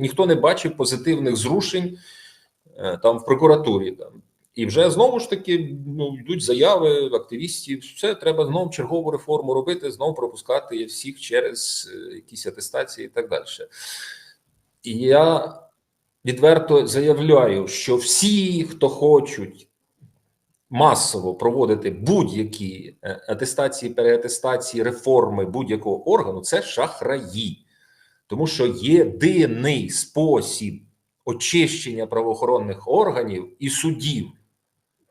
ніхто не бачив позитивних зрушень е, там в прокуратурі. Там. І вже знову ж таки ну, йдуть заяви активістів. Все треба знову чергову реформу робити, знову пропускати всіх через е, якісь атестації і так далі. І я відверто заявляю, що всі, хто хочуть масово проводити будь-які е, атестації, переатестації, реформи будь-якого органу, це шахраї. Тому що єдиний спосіб очищення правоохоронних органів і судів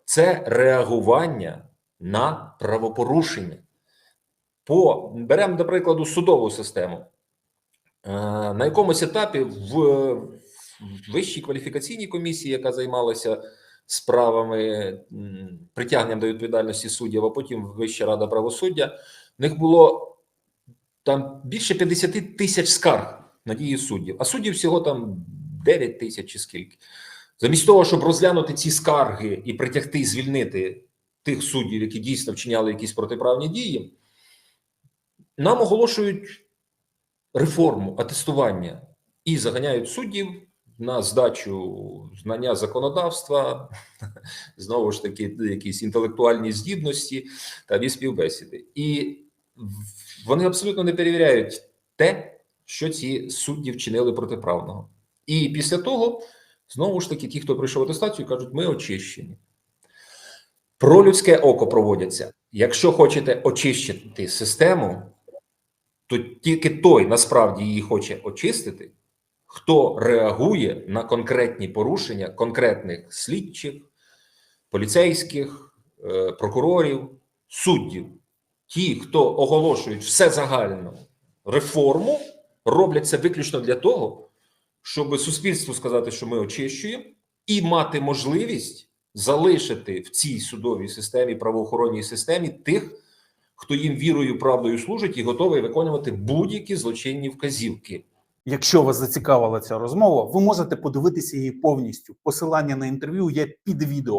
це реагування на правопорушення. По беремо, до прикладу, судову систему. Е, На якомусь етапі в вищій кваліфікаційній комісії, яка займалася справами притягненням до відповідальності суддів, а потім Вища рада правосуддя, в них було там більше 50 тисяч скарг на дії суддів, а суддів всього там 9 тисяч чи скільки. Замість того, щоб розглянути ці скарги і притягти, звільнити тих суддів, які дійсно вчиняли якісь протиправні дії, нам оголошують реформу атестування і заганяють суддів на здачу знання законодавства, знову ж таки, якісь інтелектуальні здібності та співбесіди. І вони абсолютно не перевіряють те, що ці судді вчинили протиправного. І після того, знову ж таки, ті, хто прийшов атестацію, кажуть, ми очищені. Про людське око проводяться. Якщо хочете очищити систему, то тільки той насправді її хоче очистити, хто реагує на конкретні порушення конкретних слідчих, поліцейських, е, прокурорів, суддів. Ті, хто оголошують все загально реформу, роблять це виключно для того, щоб суспільству сказати, що ми очищуємо, і мати можливість залишити в цій судовій системі, правоохоронній системі тих, хто їм вірою, правдою служить і готовий виконувати будь-які злочинні вказівки. Якщо вас зацікавила ця розмова, ви можете подивитися її повністю. Посилання на інтерв'ю є під відео.